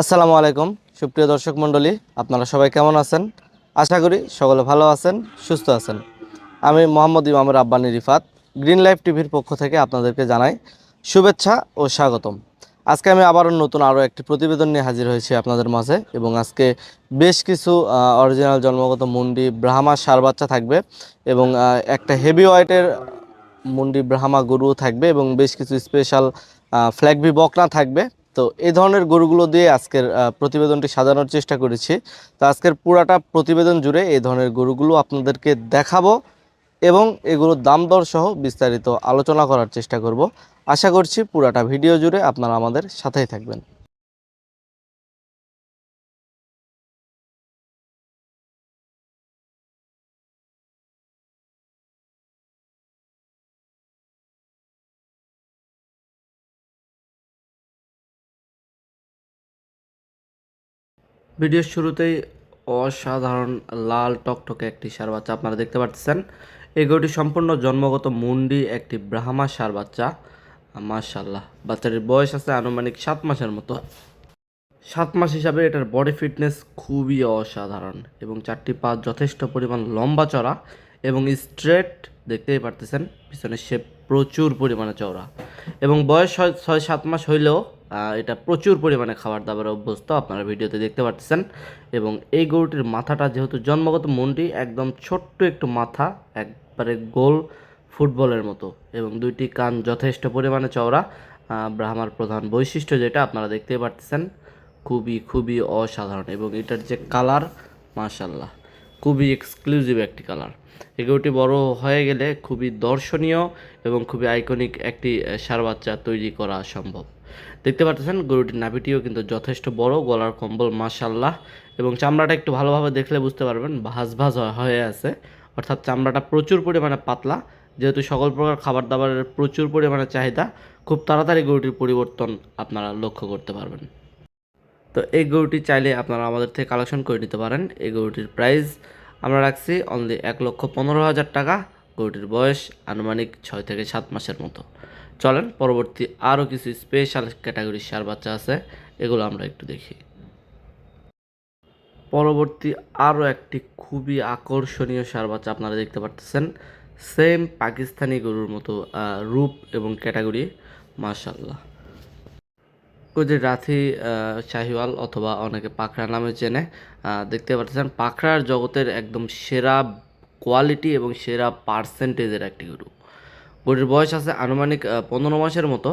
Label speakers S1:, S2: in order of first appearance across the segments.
S1: আসসালামু আলাইকুম, সুপ্রিয় দর্শক মণ্ডলী, আপনারা সবাই কেমন আছেন? আশা করি সকলে ভালো আছেন, সুস্থ আছেন। আমি মোহাম্মদ ইমামের আব্বানি রিফাত, গ্রিন লাইফ টিভির পক্ষ থেকে আপনাদেরকে জানাই শুভেচ্ছা ও স্বাগতম। আজকে আমি আবারও নতুন আরও একটি প্রতিবেদন নিয়ে হাজির হয়েছি আপনাদের মাঝে এবং আজকে বেশ কিছু অরিজিনাল জন্মগত মুন্ডি ব্রাহ্মা সার বাচ্চা থাকবে এবং একটা হেভি ওয়েটের মুন্ডি ব্রাহ্মা গরু থাকবে এবং বেশ কিছু স্পেশাল ফ্ল্যাগবি বকনা থাকবে। তো এই ধরনের গরুগুলো দিয়ে আজকের প্রতিবেদনটি সাজানোর চেষ্টা করেছি। তো আজকের পুরাটা প্রতিবেদন জুড়ে এই ধরনের গরুগুলো আপনাদেরকে দেখাবো এবং এগুলোর দাম দর সহ বিস্তারিত আলোচনা করার চেষ্টা করব। আশা করছি পুরাটা ভিডিও জুড়ে আপনারা আমাদের সাথেই থাকবেন। ভিডিওর শুরুতেই অসাধারণ লাল টকটকে একটি সার বাচ্চা আপনারা দেখতে পাচ্ছেন এই গরুটি সম্পূর্ণ জন্মগত মুন্ডি, একটি ব্রাহ্মা সার বাচ্চা। মাশাল্লাহ বাচ্চাটির বয়স আছে আনুমানিক সাত মাসের মতো। সাত মাস হিসাবে এটার বডি ফিটনেস খুবই অসাধারণ এবং চারটি পা যথেষ্ট পরিমাণ লম্বা চড়া এবং স্ট্রেট দেখতেই পারতেছেন পিছনে সে প্রচুর পরিমাণে চওড়া এবং বয়স ছয়, সাত মাস হইলেও এটা প্রচুর পরিমাণে খাবার দাবারে অভ্যস্ত, আপনারা ভিডিওতে দেখতে পাচ্ছেন এবং এই গরুটির মাথাটা যেহেতু জন্মগত মন্ডি, একদম ছোট্ট একটু মাথা, একবারে গোল ফুটবলের মতো এবং দুইটি কান যথেষ্ট পরিমাণে চওড়া ব্রাহ্মার প্রধান বৈশিষ্ট্য যেটা আপনারা দেখতে পাচ্ছেন খুবই খুবই অসাধারণ এবং এটার যে কালার মাশাল্লাহ খুবই এক্সক্লুসিভ একটি কালার। এগুলোটি বড় হয়ে গেলে খুবই দর্শনীয় এবং খুবই আইকনিক একটি ষাঁড় বাচ্চা তৈরি করা সম্ভব। দেখতে পাচ্ছেন গরুটির নাভিটিও কিন্তু যথেষ্ট বড়, গলার কম্বল মাশাল্লাহ এবং চামড়াটা একটু ভালোভাবে দেখলে বুঝতে পারবেন, ভাজ ভাজ হয়ে- আছে। অর্থাৎ চামড়াটা প্রচুর পরিমাণে পাতলা, যেহেতু সকল প্রকার খাবার দাবারের প্রচুর পরিমাণে চাহিদা, খুব তাড়াতাড়ি গরুটির পরিবর্তন আপনারা লক্ষ্য করতে পারবেন। তো এই গরুটি চাইলে আপনারা আমাদের থেকে কালেকশন করে নিতে পারেন। এই গরুটির প্রাইস আমরা রাখছি অনলি এক লক্ষ পনেরো হাজার টাকা, গরুটির বয়স আনুমানিক ছয় থেকে সাত মাসের মতো। চলেন, পরবর্তী আরও কিছু স্পেশাল ক্যাটাগরির সার বাচ্চা আছে, এগুলো আমরা একটু দেখি। পরবর্তী আরও একটি খুবই আকর্ষণীয় সার বাচ্চা আপনারা দেখতে পাচ্ছেন সেম পাকিস্তানি গরুর মতো রূপ এবং ক্যাটাগরি মাশাল্লাহ ওই যে রাথি শাহিওয়াল অথবা অনেকে পাখরা নামে চেনে দেখতে পাচ্ছেন পাখরার জগতের একদম সেরা কোয়ালিটি এবং সেরা পার্সেন্টেজের একটি গরু। গরুর বয়স আছে আনুমানিক পনেরো মাসের মতো।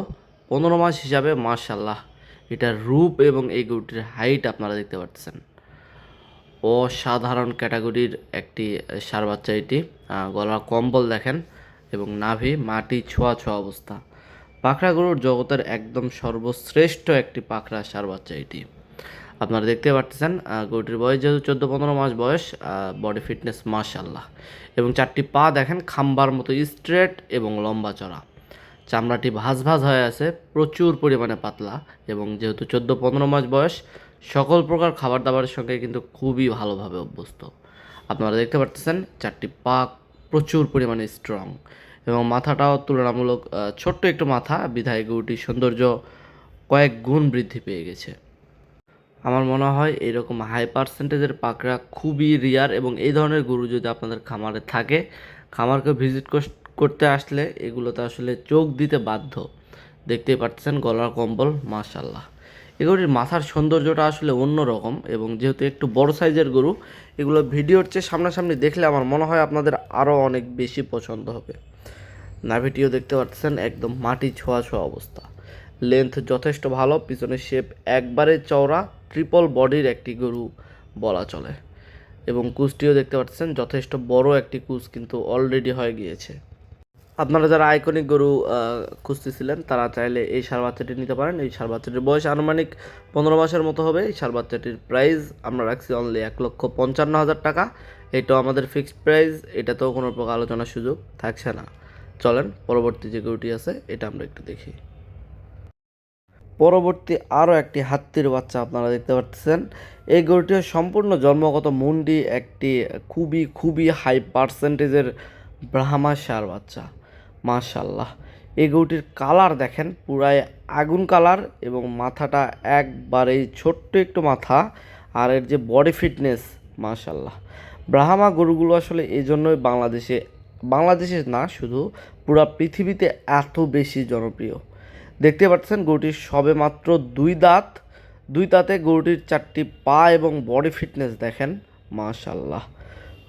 S1: পনেরো মাস হিসাবে মাশাল্লাহ এটার রূপ এবং এই গরুটির হাইট আপনারা দেখতে পাচ্ছেন অসাধারণ ক্যাটাগরির একটি সার বাচ্চা এটি। গলার কম্বল দেখেন এবং নাভি, মাটি, ছোঁয়া ছোঁয়া অবস্থা। পাখরা গরুর জগতের একদম সর্বশ্রেষ্ঠ একটি পাখরা ষাঁড় বাচ্চা এটি। আপনারা দেখতে পাচ্ছেন গরুটির বয়স যেহেতু চোদ্দ পনেরো মাস বয়স বডি ফিটনেস মাশাল্লাহ এবং চারটি পা দেখেন, খাম্বার মতো স্ট্রেট এবং লম্বা চড়া। চামড়াটি ভাজ ভাজ হয়ে আছে, প্রচুর পরিমাণে পাতলা এবং যেহেতু চোদ্দ পনেরো মাস বয়স, সকল প্রকার খাবার দাবারের সঙ্গে কিন্তু খুবই ভালোভাবে অভ্যস্ত। আপনারা দেখতে পাচ্ছেন চারটি পা প্রচুর পরিমাণে স্ট্রং এবং মাথাটাও তুলনামূলক ছোট্ট একটু মাথা, বিধায় গরুটির সৌন্দর্য কয়েক গুণ বৃদ্ধি পেয়ে গেছে। আমার মনে হয় এরকম হাই পার্সেন্টেজের পাকড়া খুবই রিয়ার এবং এই ধরনের গরু যদি আপনাদের খামারে থাকে, খামারকে ভিজিট করতে আসলে এগুলোতে আসলে চোখ দিতে বাধ্য। দেখতেই পাচ্ছেন গলার কম্বল মাশাল্লাহ এগুলির মাথার সৌন্দর্যটা আসলে অন্যরকম এবং যেহেতু একটু বড় সাইজের গরু, এগুলো ভিডিওর চেয়ে সামনাসামনি দেখলে আমার মনে হয় আপনাদের আরও অনেক বেশি পছন্দ হবে। নাভিটিও দেখতে পাচ্ছেন একদম মাটি ছোঁয়া ছোঁয়া অবস্থা। লেন্থ যথেষ্ট ভালো, পিছনের শেপ একবারে চওড়া ট্রিপল বডির একটি গরু বলা চলে। এবং কুচটিও দেখতে পাচ্ছেন, যথেষ্ট বড় একটি কুচ কিন্তু অলরেডি হয়ে গিয়েছে। আপনারা যারা আইকনিক গরু খুঁজতেছিলেন, তারা চাইলে এই সার বাচ্চাটি নিতে পারেন। এই সার বাচ্চাটির বয়স আনুমানিক পনেরো মাসের মতো হবে। এই সার বাচ্চাটির প্রাইস আমরা রাখছি অনলি এক লক্ষ পঞ্চান্ন হাজার টাকা। এটাও আমাদের ফিক্সড প্রাইস এটাতেও কোনো প্রকার আলোচনার সুযোগ থাকছে না। চলেন, পরবর্তী যে গরুটি আছে, এটা আমরা একটু দেখি। পরবর্তী আরও একটি হাত্তির বাচ্চা আপনারা দেখতে পাচ্ছেন এই গরুটিও সম্পূর্ণ জন্মগত মুন্ডি একটি খুবই খুবই হাই পার্সেন্টেজের ব্রাহ্মা সার বাচ্চা। মাশাল্লাহ এই গরুটির কালার দেখেন, পুরাই আগুন কালার এবং মাথাটা একবারেই ছোট্ট একটু মাথা আর এর যে বডি ফিটনেস মাশাল্লাহ ব্রাহ্মা গরুগুলো আসলে এই জন্যই বাংলাদেশে বাংলাদেশে না, শুধু পুরা পৃথিবীতে এত বেশি জনপ্রিয়। দেখতে পাচ্ছেন গরুটির সবে মাত্র দুই দাঁত। দুই দাঁতে গরুটির চারটি পা এবং বডি ফিটনেস দেখেন মাশাল্লাহ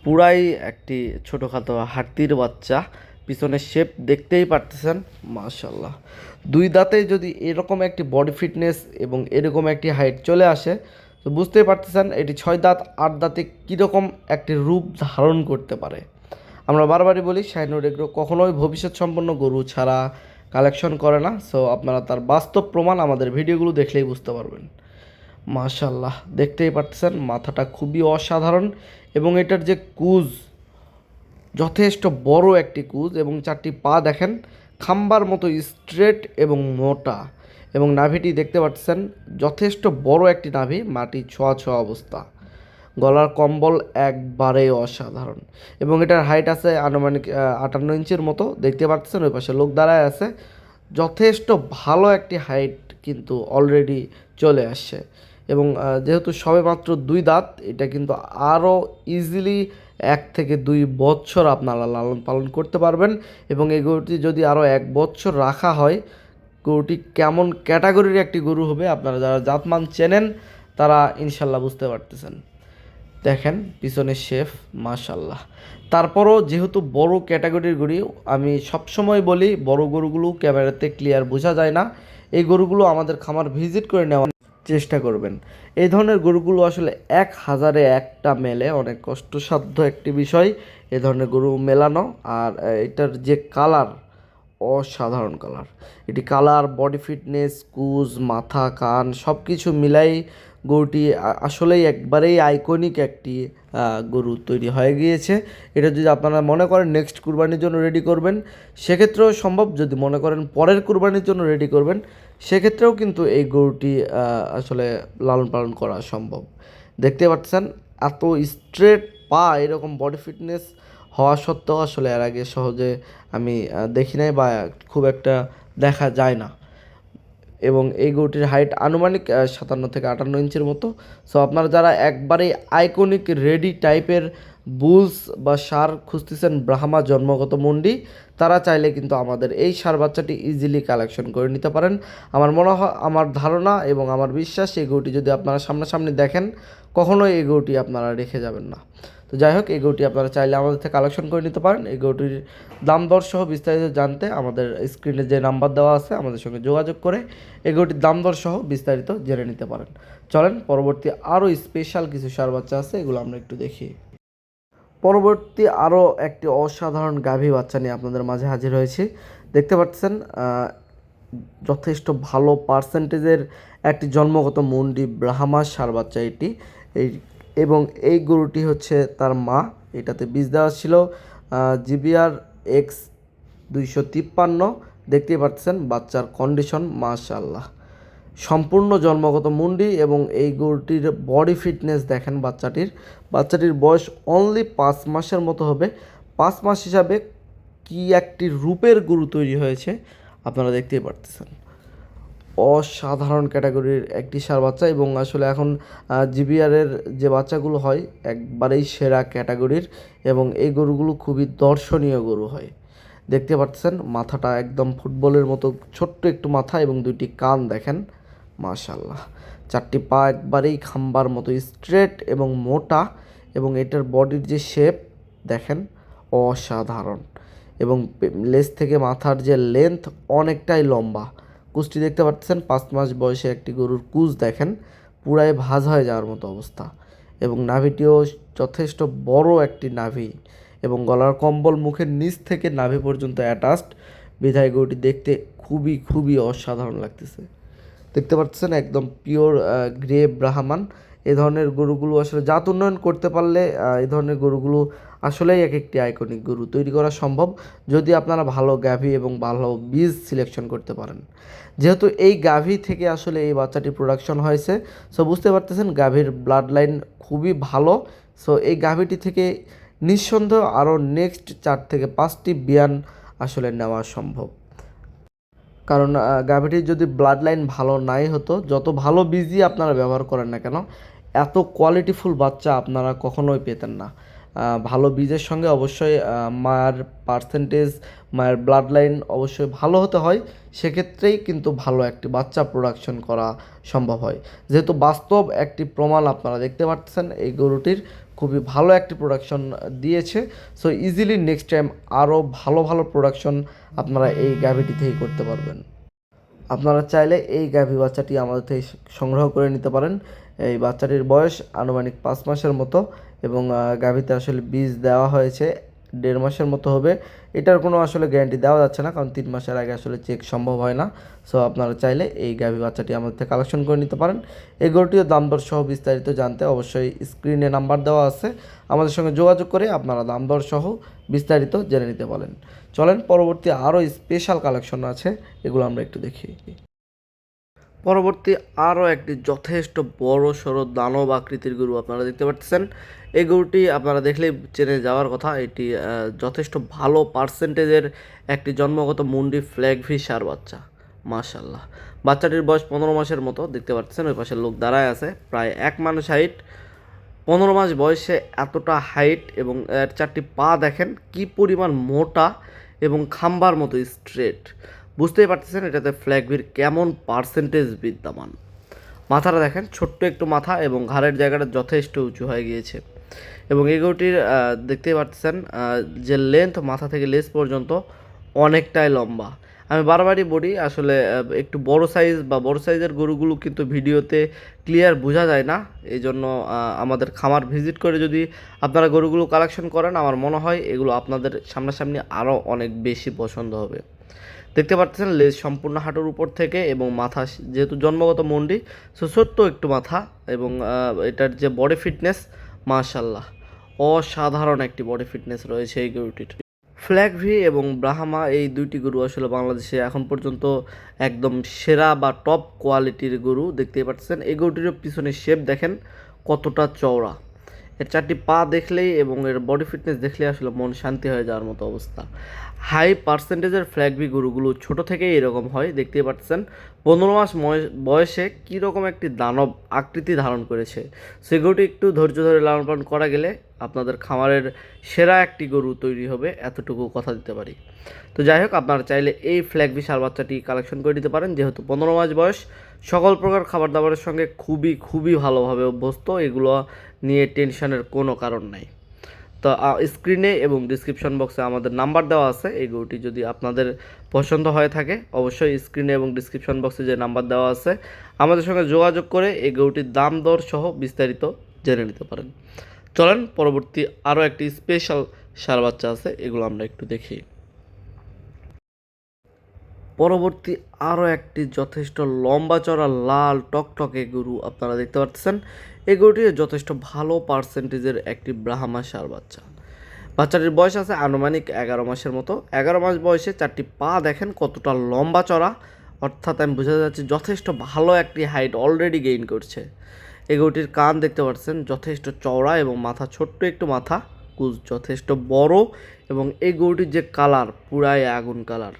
S1: পুরাই একটি ছোটোখাটো হাতির বাচ্চা, পিছনের শেপ দেখতেই পারতেছেন মাশাল্লাহ দুই দাঁতে যদি এরকম একটি বডি ফিটনেস এবং এরকম একটি হাইট চলে আসে, তো বুঝতেই পারতেছেন এটি ছয় দাঁত, আট দাঁতে কীরকম একটি রূপ ধারণ করতে পারে। আমরা বারবারই বলি শাইনুর এগ্রো কখনোই ভবিষ্যৎ সম্পন্ন গরু ছাড়া কালেকশন করে না সো আপনারা তার বাস্তব প্রমাণ আমাদের ভিডিওগুলো দেখলেই বুঝতে পারবেন। মাশাল্লাহ দেখতেই পারতেছেন, মাথাটা খুবই অসাধারণ এবং এটার যে কুজ, যথেষ্ট বড় একটি কুজ এবং চারটি পা দেখেন, খাম্বার মতো স্ট্রেট এবং মোটা এবং নাভিটি দেখতে পাচ্ছেন যথেষ্ট বড় একটি নাভি, মাটি ছোঁয়া ছোঁয়া অবস্থা। গলার কম্বল একবারেই অসাধারণ। এবং এটার হাইট আছে আনুমানিক আটান্ন ইঞ্চির মতো। দেখতে পাচ্ছেন ওই পাশে লোক দাঁড়ায় আছে। যথেষ্ট ভালো একটি হাইট কিন্তু অলরেডি চলে আসছে। এবং যেহেতু সবে মাত্র দুই দাঁত, এটা কিন্তু আরও ইজিলি এক থেকে দুই বছর আপনারা লালন পালন করতে পারবেন। এবং এই গরুটি যদি আরও এক বছর রাখা হয়, গরুটি কেমন ক্যাটাগরির একটি গরু হবে, আপনারা যারা জাতমান চেনেন, তারা ইনশাল্লাহ বুঝতে পারতেছেন। দেখেন পিছনের শেফ মাশাল্লাহ তারপরও যেহেতু বড় ক্যাটাগরির গরু, আমি সবসময় বলি বড় গরুগুলো ক্যামেরাতে ক্লিয়ার বোঝা যায় না। এই গরুগুলো আমাদের খামার ভিজিট করে নেওয়ার চেষ্টা করবেন। এই ধরনের গরুগুলো আসলে এক হাজারে একটা মেলে, অনেক কষ্টসাধ্য একটি বিষয়। এ ধরনের গরু মেলানো, আর এটার যে কালার, অসাধারণ কালার। এটি কালার, বডি ফিটনেস, কুজ, মাথা, কান সব কিছু মিলাই গরুটি আসলেই একবারেই আইকনিক একটি গরু তৈরি হয়ে গিয়েছে। এটা যদি আপনারা মনে করেন নেক্সট কুরবানির জন্য রেডি করবেন, সেক্ষেত্রেও সম্ভব। যদি মনে করেন পরের কুরবানির জন্য রেডি করবেন, সেক্ষেত্রেও কিন্তু এই গরুটি আসলে লালন পালন করা সম্ভব। দেখতে পাচ্ছেন, এত স্ট্রেট পা, এরকম বডি ফিটনেস হওয়া সত্ত্বেও আসলে এর আগে সহজে আমি দেখি নাই বা খুব একটা দেখা যায় না। এবং এই গরুটির হাইট আনুমানিক সাতান্ন থেকে আটান্ন ইঞ্চির মতো। সো আপনারা যারা একবারে আইকনিক রেডি টাইপের বুলস বা সার খুঁজতেছেন ব্রাহ্মা জন্মগত মন্ডি, তারা চাইলে কিন্তু আমাদের এই সার বাচ্চাটি ইজিলি কালেকশন করে নিতে পারেন। আমার মনে হয়, আমার ধারণা এবং আমার বিশ্বাস, এই গরুটি যদি আপনারা সামনাসামনি দেখেন, কখনোই এই গরুটি আপনারা রেখে যাবেন না। তো যাই হোক, এই গরুটি আপনারা চাইলে আমাদের থেকে কালেকশন করে নিতে পারেন। এই গরুটির দাম দর সহ বিস্তারিত জানতে আমাদের স্ক্রিনে যে নাম্বার দেওয়া আছে, আমাদের সঙ্গে যোগাযোগ করে এই গরুটির দাম দর সহ বিস্তারিত জেনে নিতে পারেন। চলেন, পরবর্তী আরও স্পেশাল কিছু সার বাচ্চা আছে, এগুলো আমরা একটু দেখি। পরবর্তী আরও একটি অসাধারণ গাভী বাচ্চা নিয়ে আপনাদের মাঝে হাজির হয়েছি। দেখতে পাচ্ছেন যথেষ্ট ভালো পার্সেন্টেজের একটি জন্মগত মন্ডি ব্রাহ্মা সার বাচ্চা এটি। এই এবং এই গরুটি হচ্ছে তার মা। এটাতে বীজ দেওয়া ছিল জিবিআর এক্স দুইশো তিপ্পান্ন। দেখতেই পাচ্ছেন, বাচ্চার কন্ডিশন মাশাল্লাহ সম্পূর্ণ জন্মগত মুন্ডি এবং এই গরুটির বডি ফিটনেস দেখেন বাচ্চাটির। বাচ্চাটির বয়স অনলি পাঁচ মাসের মতো হবে। পাঁচ মাস হিসাবে কি একটি রূপের গরু তৈরি হয়েছে, আপনারা দেখতেই পারতেছেন। অসাধারণ ক্যাটাগরির একটি সার বাচ্চা এবং আসলে এখন জিবিআরের যে বাচ্চাগুলো হয়, একবারেই সেরা ক্যাটাগরির এবং এই গরুগুলো খুবই দর্শনীয় গরু হয়। দেখতে পাচ্ছেন, মাথাটা একদম ফুটবলের মতো ছোট্ট একটু মাথা এবং দুইটি কান দেখেন মাশাল্লাহ চারটি পা একবারেই খাম্বার মতো, স্ট্রেট এবং মোটা এবং এটার বডির যে শেপ দেখেন, অসাধারণ। এবং লেজ থেকে মাথার যে লেন্থ অনেকটাই লম্বা। কুচটি দেখতে পাচ্ছেন পাঁচ মাস বয়সে একটি গরুর কুচ দেখেন, পুরাই ভাজ হয়ে যাওয়ার মতো অবস্থা। এবং নাভিটিও যথেষ্ট বড় একটি নাভি এবং গলার কম্বল মুখের নিচ থেকে নাভি পর্যন্ত অ্যাটাচড বিধায় গরুটি দেখতে খুবই খুবই অসাধারণ লাগতেছে। দেখতে পাচ্ছেন একদম পিওর গ্রে ব্রাহ্মণ। এ ধরনের গরুগুলো আসলে জাত উন্নয়ন করতে পারলে এই ধরনের গরুগুলো আসলেই এক একটি আইকনিক গরু তৈরি করা সম্ভব যদি আপনারা ভালো গাভী এবং ভালো বীজ সিলেকশন করতে পারেন। যেহেতু এই গাভী থেকে আসলে এই বাচ্চাটি প্রোডাকশন হয়েছে সো বুঝতে পারতেছেন গাভীর ব্লাড লাইন খুবই ভালো। সো এই গাভীটি থেকে নিঃসন্দেহ আরও নেক্সট চার থেকে পাঁচটি বিয়ান আসলে নেওয়া সম্ভব। কারণ গাভিটির যদি ব্লাড লাইন ভালো নাই হতো, যত ভালো বীজই আপনারা ব্যবহার করেন না কেন এত কোয়ালিটিফুল বাচ্চা আপনারা কখনোই পেতেন না। ভালো বীজের সঙ্গে অবশ্যই মায়ের পার্সেন্টেজ মায়ের ব্লাড লাইন অবশ্যই ভালো হতে হয়। সেক্ষেত্রেই কিন্তু ভালো একটি বাচ্চা প্রোডাকশন করা সম্ভব হয়। যেহেতু বাস্তব একটি প্রমাণ আপনারা দেখতে পাচ্ছেন, এই গরুটির খুবই ভালো একটি প্রোডাকশন দিয়েছে। সো ইজিলি নেক্সট টাইম আরও ভালো ভালো প্রোডাকশন আপনারা এই গাভিটি থেকেই করতে পারবেন। আপনারা চাইলে এই গাভী বাচ্চাটি আমাদের থেকে সংগ্রহ করে নিতে পারেন। এই বাচ্চাটির বয়স আনুমানিক পাঁচ মাসের মতো এবং গাভীতে আসলে বীজ দেওয়া হয়েছে, দেড় মাসের মতো হবে। এটার কোনো আসলে গ্যারান্টি দেওয়া যাচ্ছে না, কারণ তিন মাসের আগে আসলে চেক সম্ভব হয় না। সো আপনারা চাইলে এই গাভী বাচ্চাটি আমাদের থেকে কালেকশন করে নিতে পারেন। এই গরুটিও দাম দর সহ বিস্তারিত জানতে অবশ্যই স্ক্রিনে নাম্বার দেওয়া আছে। আমাদের সঙ্গে যোগাযোগ করে আপনারা দাম দর সহ বিস্তারিত জেনে নিতে পারেন। চলেন, পরবর্তী আরও স্পেশাল কালেকশন আছে, এগুলো আমরা একটু দেখি। পরবর্তী আরও একটি যথেষ্ট বড় সড়ো দানব আকৃতির গরু আপনারা দেখতে পাচ্ছেন। এই গরুটি আপনারা দেখলেই চেনে যাওয়ার কথা, এটি যথেষ্ট ভালো পার্সেন্টেজের একটি জন্মগত মুন্ডি ফ্ল্যাগ সার বাচ্চা মাশাল্লাহ বাচ্চাটির বয়স পনেরো মাসের মতো, দেখতে পাচ্ছেন, ওই পাশে লোক দাঁড়ায় আছে, প্রায় এক মানুষ হাইট পনেরো মাস বয়সে এতটা হাইট এবং এর চারটি পা দেখেন, কি পরিমাণ মোটা এবং খাম্বার মতো স্ট্রেট বুঝতেই পারতেছেন এটাতে ফ্ল্যাগভির কেমন পার্সেন্টেজ বিদ্যমান। মাথাটা দেখেন ছোট্ট একটু মাথা এবং ঘাড়ের জায়গাটা যথেষ্ট উঁচু হয়ে গিয়েছে। এবং এগুলোটির দেখতেই পাচ্ছেন আহ, যে লেন্থ মাথা থেকে লেস পর্যন্ত অনেকটাই লম্বা। আমি বারবারই বলি আসলে একটু বড় সাইজ বা বড় সাইজের গরুগুলো কিন্তু ভিডিওতে ক্লিয়ার বোঝা যায় না। এই জন্য আমাদের খামার ভিজিট করে যদি আপনারা গরুগুলো কালেকশন করেন আমার মনে হয় এগুলো আপনাদের সামনাসামনি আরও অনেক বেশি পছন্দ হবে। দেখতে পাচ্ছেন, লেজ সম্পূর্ণ হাঁটুর উপর থেকে এবং মাথা, যেহেতু জন্মগত মন্ডি সো ছোট্ট একটু মাথা এবং এটার যে বডি ফিটনেস মাশাল্লাহ অসাধারণ একটি বডি ফিটনেস রয়েছে এই গরুটির। ফ্ল্যাগ ভি এবং ব্রাহ্মা এই দুইটি গরু আসলে বাংলাদেশে এখন পর্যন্ত একদম সেরা বা টপ কোয়ালিটির গরু, দেখতেই পাচ্ছেন। এই গরুটির পিছনে শেপ দেখেন, কতটা চওড়া। এর চারটি পা দেখলেই এবং এর বডি ফিটনেস দেখলেই আসলে মন শান্তি হয়ে যাওয়ার মতো অবস্থা। হাই পার্সেন্টেজের ফ্ল্যাগবি গরুগুলো ছোট থেকেই এরকম হয়, দেখতেই পাচ্ছেন। পনেরো মাস বয়সে কীরকম একটি দানব আকৃতি ধারণ করেছে, সে গরুটি একটু ধৈর্য ধরে লালন পালন করা গেলে আপনাদের খামারের সেরা একটি গরু তৈরি হবে, এতটুকু কথা দিতে পারি। তো যাই হোক, আপনারা চাইলে এই ফ্ল্যাগ বিশাল বাচ্চাটি কালেকশন করে নিতে পারেন, যেহেতু পনেরো মাস বয়স, সকল প্রকার খাবার দাবারের সঙ্গে খুবই খুবই ভালোভাবে অভ্যস্ত, এগুলো নিয়ে টেনশনের কোনো কারণ নাই। তো স্ক্রিনে এবং ডিসক্রিপশন বক্সে আমাদের নাম্বার দেওয়া আছে। এই গরুটি যদি আপনাদের পছন্দ হয়ে থাকে, অবশ্যই স্ক্রিনে এবং ডিসক্রিপশন বক্সে যে নাম্বার দেওয়া আছে, আমাদের সঙ্গে যোগাযোগ করে এই গরুটির দাম, দর সহ বিস্তারিত জেনে নিতে পারেন। চলেন, পরবর্তী আরও একটি স্পেশাল সার বাচ্চা আছে, এগুলো আমরা একটু দেখি। পরবর্তী আরও একটি যথেষ্ট লম্বা চড়া লাল টকটকে গরু আপনারা দেখতে পাচ্ছেন এই যথেষ্ট ভালো পার্সেন্টেজের একটি ব্রাহ্মা সার বাচ্চা। বাচ্চাটির বয়স আছে আনুমানিক এগারো মাসের মতো। এগারো মাস বয়সে চারটি পা দেখেন কতটা লম্বা চড়া। অর্থাৎ আমি বোঝা যাচ্ছে যথেষ্ট ভালো একটি হাইট অলরেডি গেইন করছে। এই গরুটির কান দেখতে পাচ্ছেন যথেষ্ট চওড়া এবং মাথা ছোট্ট একটু মাথা কুচ যথেষ্ট বড় এবং এই গরুটির যে কালার পুরাই আগুন কালার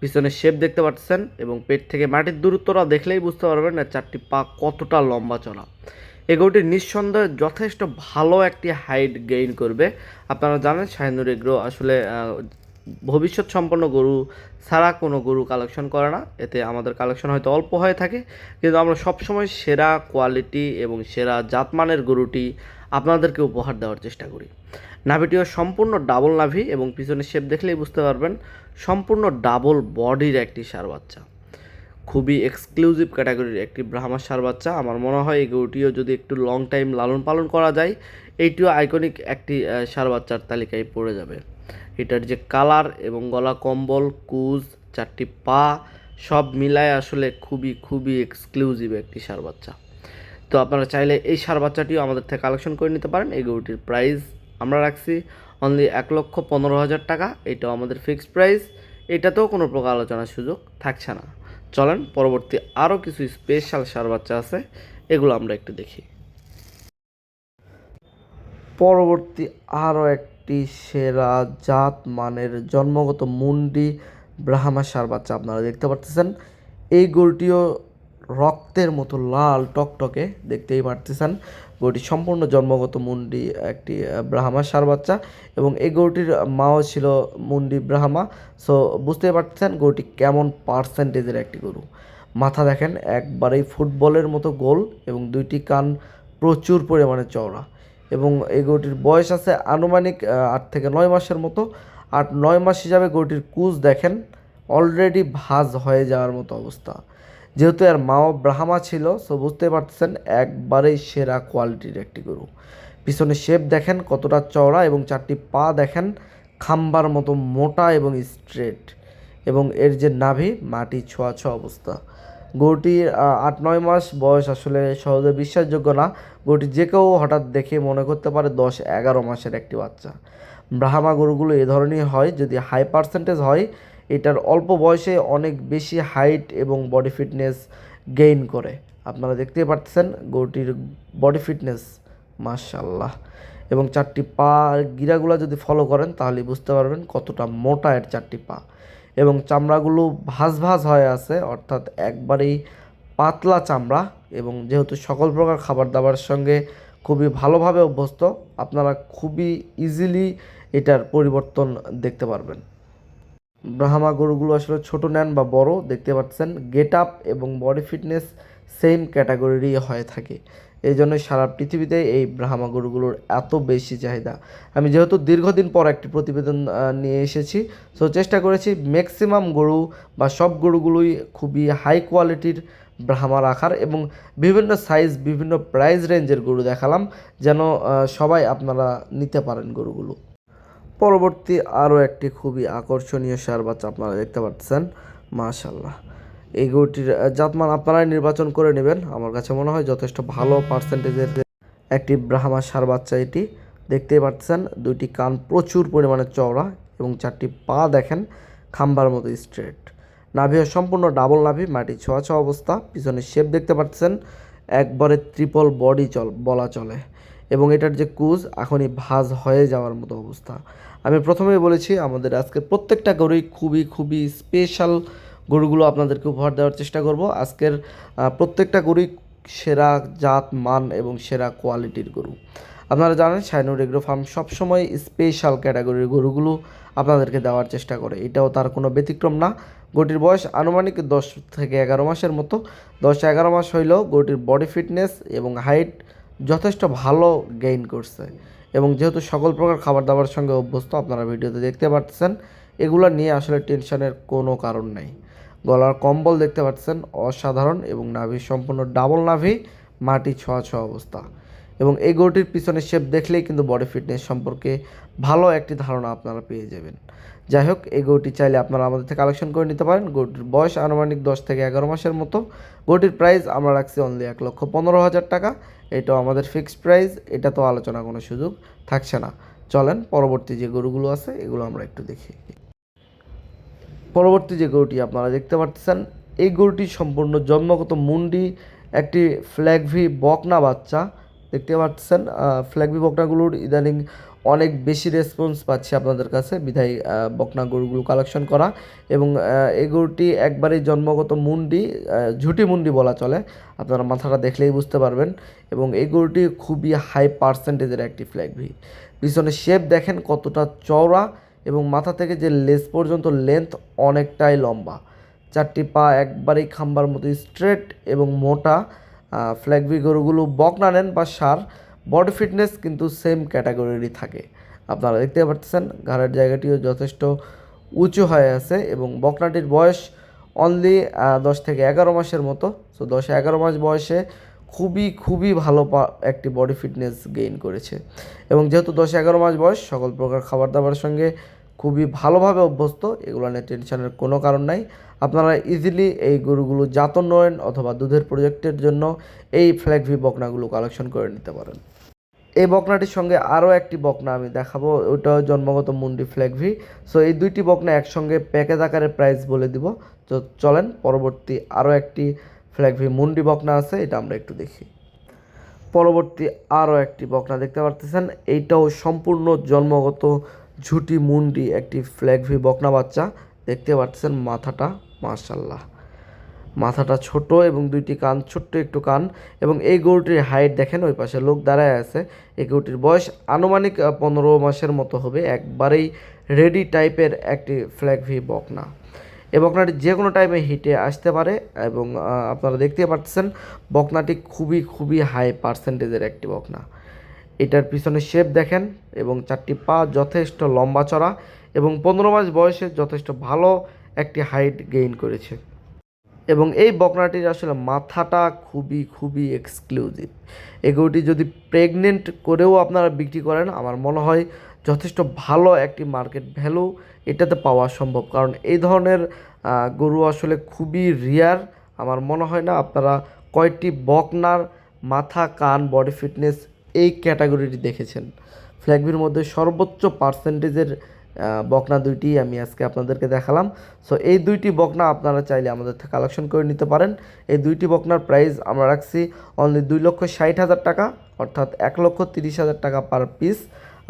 S1: পিছনে শেপ দেখতে পাচ্ছেন এবং পেট থেকে মাটির দূরত্বটা দেখলেই বুঝতে পারবেন না চারটি পা কতটা লম্বা চড়া। এই গরুটি নিঃসন্দেহে যথেষ্ট ভালো একটি হাইট গেইন করবে। আপনারা জানেন, শাহিনুর এগ্রো আসলে ভবিষ্যৎ সম্পন্ন গরু ছাড়া কোনো গরু কালেকশন করে না। এতে আমাদের কালেকশন হয়তো অল্প হয়ে থাকে, কিন্তু আমরা সবসময় সেরা কোয়ালিটি এবং সেরা জাতমানের গরুটি আপনাদেরকে উপহার দেওয়ার চেষ্টা করি। নাভিটিও সম্পূর্ণ ডাবল নাভি এবং পিছনের শেপ দেখলেই বুঝতে পারবেন, সম্পূর্ণ ডাবল বডির একটি সার বাচ্চা। খুবই এক্সক্লুসিভ ক্যাটাগরির একটি ব্রাহ্মা সার বাচ্চা। আমার মনে হয় এই গরুটিও যদি একটু লং টাইম লালন পালন করা যায়, এইটিও আইকনিক একটি সার বাচ্চার তালিকায় পড়ে যাবে। এটার যে কালার এবং গলা কম্বল, কুজ, চারটি পা, সব মিলায় আসলে খুবই খুবই এক্সক্লুসিভ একটি সার বাচ্চা। তো আপনারা চাইলে এই সার বাচ্চাটিও আমাদের থেকে কালেকশন করে নিতে পারেন। এই গরুটির প্রাইস আমরা রাখছি অনলি এক লক্ষ পনেরো হাজার টাকা। এটাও আমাদের ফিক্সড প্রাইস এটাতেও কোনো প্রকার আলোচনার সুযোগ থাকছে না। চলেন, পরবর্তী আরও কিছু স্পেশাল সার বাচ্চা আছে, এগুলো আমরা একটু দেখি। পরবর্তী আরও একটি সেরা জাত মানের জন্মগত মুন্ডি ব্রাহ্মা সার বাচ্চা আপনারা দেখতে পাচ্ছেন এই গরুটিও রক্তের মতো লাল টকটকে দেখতেই পারতেছেন। গরুটি সম্পূর্ণ জন্মগত মুন্ডি একটি ব্রাহ্মা সার বাচ্চা এবং এই গরুটির মাও ছিল মুন্ডি ব্রাহ্মা। সো বুঝতেই পারতেছেন গরুটি কেমন পার্সেন্টেজের একটি গরু। মাথা দেখেন, একবারেই ফুটবলের মতো গোল এবং দুইটি কান প্রচুর পরিমাণে চওড়া। এবং এই গরুটির বয়স আছে আনুমানিক আট থেকে নয় মাসের মতো। আট নয় মাস হিসাবে গরুটির কুচ দেখেন অলরেডি ভাজ হয়ে যাওয়ার মতো অবস্থা। যেহেতু এর মাও ব্রাহ্মা ছিল সো বুঝতে পারতেছেন একবারেই সেরা কোয়ালিটির একটি গরু। পিছনে শেপ দেখেন, কতটা চওড়া এবং চারটি পা দেখেন, খাম্বার মতো মোটা এবং স্ট্রেট এবং এর যে নাভি, মাটি ছোঁয়া ছোঁয়া অবস্থা গরুটির আট, নয় মাস বয়স আসলে সহজে বিশ্বাসযোগ্য না। গরুটি যে কেউ হঠাৎ দেখে মনে করতে পারে দশ, এগারো মাসের একটি বাচ্চা। ব্রাহ্মা গরুগুলো এ ধরনেরই হয়, যদি হাই পার্সেন্টেজ হয় এটার অল্প বয়সে অনেক বেশি হাইট এবং বডি ফিটনেস গেইন করে। আপনারা দেখতেই পাচ্ছেন গরুটির বডি ফিটনেস মাশাল্লাহ এবং চারটি পা গিরাগুলো যদি ফলো করেন, তাহলে বুঝতে পারবেন কতটা মোটা এর চারটি পা। এবং চামড়াগুলো ভাঁজ ভাঁজ হয়ে আছে, অর্থাৎ একবারেই পাতলা চামড়া এবং যেহেতু সকল প্রকার খাবার দাবারের সঙ্গে খুবই ভালোভাবে অভ্যস্ত, আপনারা খুবই ইজিলি এটার পরিবর্তন দেখতে পারবেন। ব্রাহ্মা গরুগুলো আসলে ছোট নেন বা বড়, দেখতে পাচ্ছেন গেট আপ এবং বডি ফিটনেস সেম ক্যাটাগরিরই হয়ে থাকে। এই জন্যই সারা পৃথিবীতে এই ব্রাহ্মা গরুগুলোর এত বেশি চাহিদা। আমি যেহেতু দীর্ঘদিন পর একটি প্রতিবেদন নিয়ে এসেছি সো চেষ্টা করেছি ম্যাক্সিমাম গরু বা সব গরুগুলোই খুবই হাই কোয়ালিটির ব্রাহ্মা রাখার এবং বিভিন্ন সাইজ বিভিন্ন প্রাইস রেঞ্জের গরু দেখালাম, যেন সবাই আপনারা নিতে পারেন গরুগুলো। পরবর্তী আরও একটি খুবই আকর্ষণীয় সার বাচ্চা আপনারা দেখতে পাচ্ছেন। মাশাল্লাহ এই গরুটির জাতমান আপনারাই নির্বাচন করে নেবেন। আমার কাছে মনে হয় যথেষ্ট ভালো পার্সেন্টেজের একটি ব্রাহ্মা সার বাচ্চা এটি। দেখতেই পাচ্ছেন, দুইটি কান প্রচুর পরিমাণে চওড়া এবং চারটি পা দেখেন খাম্বার মতো স্ট্রেট নাভি সম্পূর্ণ ডাবল নাভি, মাটি ছোঁয়া ছোঁয়া অবস্থা, পিছনে শেপ দেখতে পাচ্ছেন, একবারে ট্রিপল বডি চল, বলা চলে। এবং এটার যে কুজ, এখনই ভাজ হয়ে যাওয়ার মতো অবস্থা। আমি প্রথমেই বলেছি, আমাদের আজকে প্রত্যেকটা গরুই খুবই খুবই স্পেশাল গরুগুলো আপনাদেরকে উপহার দেওয়ার চেষ্টা করব। আজকের প্রত্যেকটা গরুই সেরা জাত, মান এবং সেরা কোয়ালিটির গরু। আপনারা জানেন শাইনুর এগ্রো ফার্ম সবসময় স্পেশাল ক্যাটাগরির গরুগুলো আপনাদেরকে দেওয়ার চেষ্টা করে। এটাও তার কোনো ব্যতিক্রম না। গরুটির বয়স আনুমানিক দশ থেকে এগারো মাসের মতো। দশ এগারো মাস হইলেও গরুটির বডি ফিটনেস এবং হাইট যথেষ্ট ভালো গেইন করছে। এবং যেহেতু সকল প্রকার খাবার দাবার সঙ্গে অভ্যস্ত আপনারা ভিডিওতে দেখতে পাচ্ছেন এগুলো নিয়ে আসলে টেনশনের কোনো কারণ নেই। গলার কম্বল দেখতে পাচ্ছেন অসাধারণ এবং নাভি সম্পূর্ণ ডাবল নাভি, মাটি ছোঁয়া ছোঁয়া অবস্থা। এবং এই গরুটির পিছনে শেপ দেখলেই কিন্তু বডি ফিটনেস সম্পর্কে ভালো একটি ধারণা আপনারা পেয়ে যাবেন। যাই হোক, এই গরুটি চাইলে আপনারা আমাদের থেকে কালেকশন করে নিতে পারেন। গরুটির বয়স আনুমানিক দশ থেকে এগারো মাসের মতো। গরুটির প্রাইস আমরা রাখছি অনলি এক লক্ষ পনেরো হাজার টাকা। এটাও আমাদের ফিক্সড প্রাইস এটা তো আলোচনা কোনো সুযোগ থাকছে না। চলেন, পরবর্তী যে গরুগুলো আছে, এগুলো আমরা একটু দেখি। পরবর্তী যে গরুটি আপনারা দেখতে পাচ্ছেন, এই গরুটি সম্পূর্ণ জন্মগত মুন্ডি, একটি ফ্ল্যাগভি বকনা বাচ্চা। দেখতে পাচ্ছেন ফ্ল্যাগভি বকনাগুলোর ইদানিং অনেক বেশি রেসপন্স পাচ্ছি আপনাদের কাছে। বিধায় বকনা গরুগুলো কালেকশন করা এবং এই গরুটি একবারেই জন্মগত মুন্ডি ঝুটি মুন্ডি বলা চলে। আপনারা মাথাটা দেখলেই বুঝতে পারবেন। এবং এই গরুটি খুবই হাই পার্সেন্টেজের একটি ফ্ল্যাগ ফ্ল্যাগভি পিছনে শেপ দেখেন কতটা চওড়া এবং মাথা থেকে যে লেস পর্যন্ত লেন্থ অনেকটাই লম্বা। চারটি পা একবারেই খাম্বার মতো স্ট্রেট এবং মোটা ফ্ল্যাগবি গরুগুলো বকনা নেন বা সার। বডি ফিটনেস কিন্তু সেম ক্যাটাগরিরই থাকে। আপনারা দেখতে পাচ্ছেন ঘাড়ের জায়গাটিও যথেষ্ট উঁচু হয়ে আছে এবং বকনাটির বয়স অনলি দশ থেকে এগারো মাসের মতো। সো দশ এগারো মাস বয়সে খুবই খুবই ভালো একটি বডি ফিটনেস গেইন করেছে। এবং যেহেতু দশ এগারো মাস বয়স, সকল প্রকার খাবার দাবারের সঙ্গে খুবই ভালোভাবে অভ্যস্ত, এগুলো নিয়ে টেনশনের কোনো কারণ নাই। আপনারা ইজিলি এই গরুগুলো জাত উন্নয়ন অথবা দুধের প্রজেক্টের জন্য এই ফ্ল্যাগভি বকনাগুলো কালেকশন করে নিতে পারেন। এই বকনাটির সঙ্গে আরও একটি বকনা আমি দেখাবো। ওইটাও জন্মগত মুন্ডি ফ্ল্যাগভি সো এই দুইটি বকনা একসঙ্গে প্যাকেজ আকারে প্রাইস বলে দিব। তো চলেন, পরবর্তী আরও একটি ফ্ল্যাগভি মুন্ডি বকনা আছে, এটা আমরা একটু দেখি। পরবর্তী আরও একটি বকনা দেখতে পারতেছেন। এইটাও সম্পূর্ণ জন্মগত ঝুটি মুন্ডি একটি ফ্ল্যাগভি বকনা বাচ্চা। দেখতে পাচ্ছেন মাথাটা মাশাল্লাহ মাথাটা ছোট এবং দুইটি কান, ছোট্ট একটু কান এবং এই গরুটির হাইট দেখেন, ওই পাশে লোক দাঁড়ায় আছে। এই গরুটির বয়স আনুমানিক পনেরো মাসের মতো হবে, একবারেই রেডি টাইপের একটি ফ্ল্যাগ ভি বকনা। এই বকনাটি যে কোনো টাইমে হিটে আসতে পারে এবং আপনারা দেখতে পাচ্ছেন, বকনাটি খুবই খুবই হাই পার্সেন্টেজের একটি বকনা। এটার পিছনে শেপ দেখেন এবং চারটি পা যথেষ্ট লম্বা চড়া এবং পনেরো মাস বয়সে যথেষ্ট ভালো একটি হাইট গেইন করেছে। এবং এই বকনাটির আসলে মাথাটা খুবই খুবই এক্সক্লুসিভ এই গরুটি যদি প্রেগনেন্ট করেও আপনারা বিক্রি করেন, আমার মনে হয় যথেষ্ট ভালো একটি মার্কেট ভ্যালু এটাতে পাওয়া সম্ভব। কারণ এই ধরনের গরু আসলে খুবই রিয়ার আমার মনে হয় না আপনারা কয়েকটি বকনার মাথা, কান বডি ফিটনেস এই ক্যাটাগরিটি দেখেছেন। ফ্ল্যাগবির মধ্যে সর্বোচ্চ পার্সেন্টেজের বকনা দুইটি আমি আজকে আপনাদেরকে দেখালাম। সো এই দুইটি বকনা আপনারা চাইলে আমাদের থেকে কালেকশন করে নিতে পারেন। এই দুইটি বকনার প্রাইস আমরা রাখছি অনলি দুই লক্ষ ষাট হাজার টাকা, অর্থাৎ এক লক্ষ তিরিশ হাজার টাকা পার পিস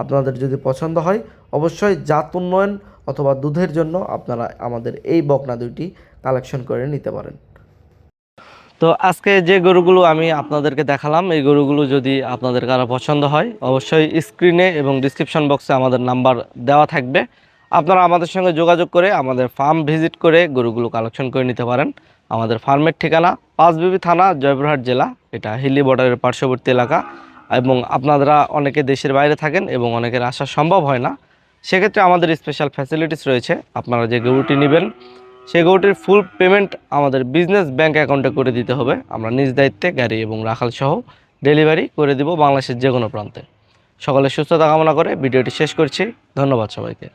S1: আপনাদের যদি পছন্দ হয়। অবশ্যই জাত উন্নয়ন অথবা দুধের জন্য আপনারা আমাদের এই বকনা দুইটি কালেকশন করে নিতে পারেন। তো আজকে যে গরুগুলো আমি আপনাদেরকে দেখালাম, এই গরুগুলো যদি আপনাদের কারও পছন্দ হয়, অবশ্যই স্ক্রিনে এবং ডিসক্রিপশন বক্সে আমাদের নাম্বার দেওয়া থাকবে। আপনারা আমাদের সঙ্গে যোগাযোগ করে আমাদের ফার্ম ভিজিট করে গরুগুলো কালেকশন করে নিতে পারেন। আমাদের ফার্মের ঠিকানা পাঁচবিবি থানা, জয়পুরহাট জেলা, এটা হিলি বর্ডারের পার্শ্ববর্তী এলাকা। এবং আপনারা অনেকে দেশের বাইরে থাকেন এবং অনেকের আসা সম্ভব হয় না। সেক্ষেত্রে আমাদের স্পেশাল ফ্যাসিলিটিস রয়েছে। আপনারা যে গরুটি নেবেন সেই গরুটির ফুল পেমেন্ট আমাদের বিজনেস ব্যাংক অ্যাকাউন্টে করে দিতে হবে। আমরা নিজ দায়িত্বে গাড়ি এবং রাখাল সহ ডেলিভারি করে দিব বাংলাদেশের যে কোনো প্রান্তে। সকলে সুস্থতা কামনা করে ভিডিওটি শেষ করছি। ধন্যবাদ সবাইকে।